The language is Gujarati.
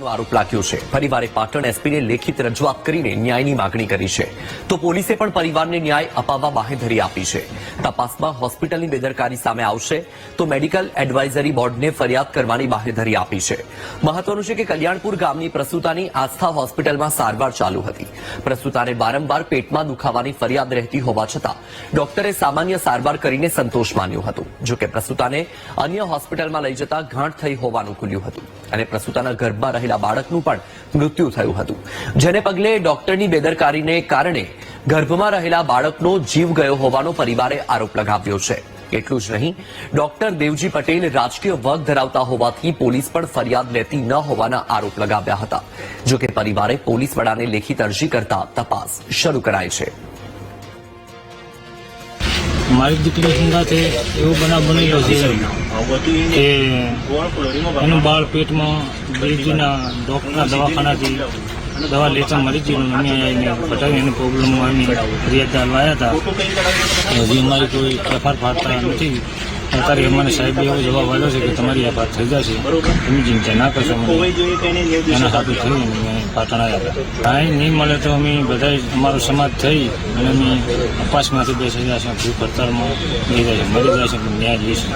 આરોપ લાગ્યો છે. પરિવારે પાટણ એસપીને લેખિત રજૂઆત કરીને ન્યાયની માગણી કરી છે. તો પોલીસે પણ પરિવારને ન્યાય અપાવવા બાહેધરી આપી છે. તપાસમાં હોસ્પિટલની બેદરકારી સામે આવશે તો મેડિકલ એડવાઇઝરી બોર્ડને ફરિયાદ કરવાની બાહેધરી આપી છે. મહત્વનું છે કે કલ્યાણપુર ગામની પ્રસૂતાની આસ્થા હોસ્પિટલમાં સારવાર ચાલુ હતી. પ્રસૂતાને વારંવાર પેટમાં દુખાવાની ફરિયાદ રહેતી હોવા છતાં ડોક્ટરે સામાન્ય સારવાર કરીને સંતોષ માન્યો હતો. જોકે પ્રસૂતાને અન્ય હોસ્પિટલમાં લઈ જતા ગાંઠ થઈ હોવાનું ખુલ્યું હતું અને પ્રસૂતાના ગર્ભમાં રહેલા બાળકનું પણ મૃત્યુ થયું હતું. જેને પગલે ડોક્ટરની બેદરકારીને કારણે ગર્ભમાં રહેલા બાળકનો જીવ ગયો હોવાનો પરિવારે આરોપ લગાવ્યો છે. એટલું જ નહીં, ડોક્ટર દેવજી પટેલ રાજકીય વર્ગ ધરાવતા હોવાથી પોલીસ પણ ફરિયાદ લેતી ન હોવાના આરોપ લગાવ્યા હતા. જોકે પરિવારે પોલીસ વડાને લેખિત અરજી કરતા તપાસ શરૂ કરાઈ છે. મારી દીકરી સંગાથે એવો બનાવ બનેલો છે. કે એનું બાળ પેટમાં બેજીના ડૉક્ટરના દવાખાનાથી દવા લેતા મરી ગયું અમે એને પટાવી એને પ્રોબ્લેમ અમે ફરિયાદ લાવ્યા હતા. હજી અમારી કોઈ એફઆર ફાટતા નથી. અત્યારે અમારે સાહેબે એવો જવાબ આવ્યો છે કે તમારી એફઆર થઈ જશે તમે ચિંતા ના કરશો એના સાથે થઈ અમે પાટણ આવ્યા કાંઈ નહીં મળે તો અમે બધા અમારો સમાજ થઈ અને અમે અપાસમાંથી બેસી જશે ભૂખ હડતાલમાં લઈ જાય છે, મરી જાય છે ન્યાય લઈશું.